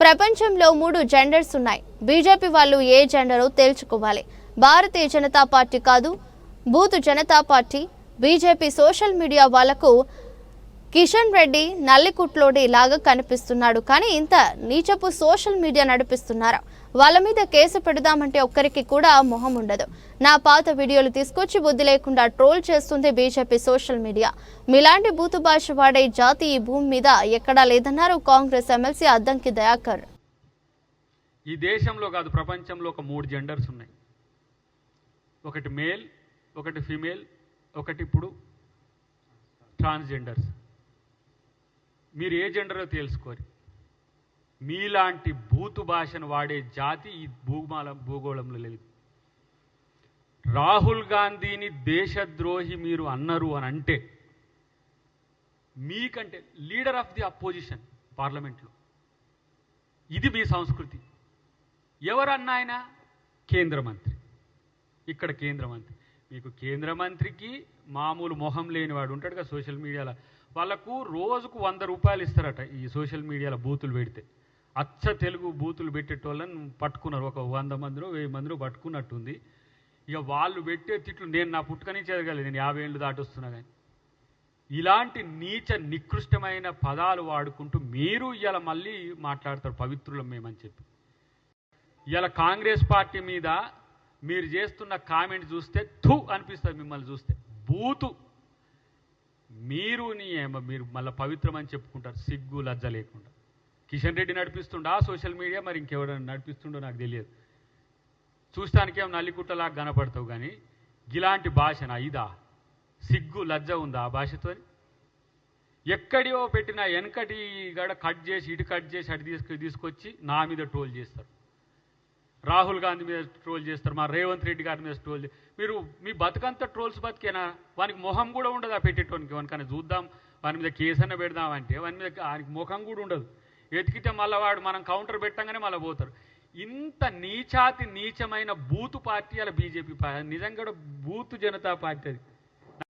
ప్రపంచంలో మూడు జెండర్స్ ఉన్నాయి. బీజేపీ వాళ్ళు ఏ జెండరో తేల్చుకోవాలి. భారతీయ జనతా పార్టీ కాదు booth Janata Party BJP social media వాళ్ళకు కిషన్ రెడ్డి నల్లికుట్లోడి లాగా కనిపిస్తున్నాడు. కానీ ఇంత నీచపు సోషల్ మీడియా నడిపిస్తున్నారు? వాళ్ళ మీద కేసు పెడదామంటే ఒక్కరికి కూడా మొహం ఉండదు. నా పాత వీడియోలు తీసుకొచ్చి బుద్ధి లేకుండా ట్రోల్ చేస్తుంది బీజేపీ సోషల్ మీడియా. మీలాంటి బూతు భాష వాడే జాతి ఈ భూమి మీద ఎక్కడా లేదన్నారు కాంగ్రెస్ ఎమ్మెల్సీ అద్దంకి దయాకర్. ఈ దేశంలో కాదు ప్రపంచంలో ఒక మూడు జెండర్స్ ఉన్నాయి. ఒకటి మేల్ ఒకటి ఫీమేల్ ఒకటి ఇప్పుడు ట్రాన్స్జెండర్స్. మీరు ఏ జెండరో తెలుసుకోరు మీలాంటి బూతు భాషను వాడే జాతి ఈ భూమాల భూగోళంలో లేదు. రాహుల్ గాంధీని దేశద్రోహి మీరు అన్నారు అని అంటే మీకంటే లీడర్ ఆఫ్ ది అపోజిషన్ పార్లమెంట్లో. ఇది మీ సంస్కృతి. ఎవరన్నా ఆయన? కేంద్ర మంత్రి. ఇక్కడ కేంద్ర మంత్రి. మీకు కేంద్ర మంత్రికి మామూలు మొహం లేనివాడు ఉంటాడు కదా సోషల్ మీడియాలో. వాళ్ళకు రోజుకు వంద రూపాయలు ఇస్తారట ఈ సోషల్ మీడియాలో బూతులు పెడితే. అచ్చ తెలుగు బూతులు పెట్టేటోళ్ళని పట్టుకున్నారు. ఒక వంద మందిలో వెయ్యి మందిలో పట్టుకున్నట్టుంది. ఇక వాళ్ళు పెట్టే తిట్లు నేను నా పుట్టుకనే చదవగలను నేను యాభై ఏళ్ళు దాటొస్తున్నా కానీ ఇలాంటి నీచ నికృష్టమైన పదాలు వాడుకుంటూ మీరు ఇలా మళ్ళీ మాట్లాడతారు పవిత్రులం మేమని చెప్పి. ఇలా కాంగ్రెస్ పార్టీ మీద మీరు చేస్తున్న కామెంట్ చూస్తే థు అనిపిస్తుంది మిమ్మల్ని చూస్తే. బూతు. మీరు నీ మీరు మళ్ళీ పవిత్రం అని చెప్పుకుంటారు. సిగ్గు లజ్జ లేకుండా. కిషన్ రెడ్డి నడిపిస్తుండా సోషల్ మీడియా? మరి ఇంకెవరైనా నడిపిస్తుండో నాకు తెలియదు. చూస్తానికేం నల్లికుట్టలా కనపడతావు కానీ ఇలాంటి భాషనా ఇదా? సిగ్గు లజ్జ ఉందా ఆ భాషతో ఎక్కడియో పెట్టిన వెనకటి గడ కట్ చేసి ఇటు కట్ చేసి అటు తీసుకు తీసుకొచ్చి నా మీద టోల్ చేస్తారు. రాహుల్ గాంధీ మీద ట్రోల్ చేస్తారు మా రేవంత్ రెడ్డి గారి మీద ట్రోల్ మీరు మీ బతుకంతా ట్రోల్స్ బతికేనా? వానికి మొహం కూడా ఉండదు ఆ పెట్టేటోనికి. వానికని చూద్దాం వాని మీద కేసు అన్న పెడదామంటే వాని మీద ఆయనకి ముఖం కూడా ఉండదు. వెతికితే మళ్ళీ వాడు మనం కౌంటర్ పెట్టంగానే మళ్ళీ పోతారు. ఇంత నీచాతి నీచమైన బూతు పార్టీ అలా బీజేపీ నిజంగా కూడా బూతు జనతా పార్టీ అది.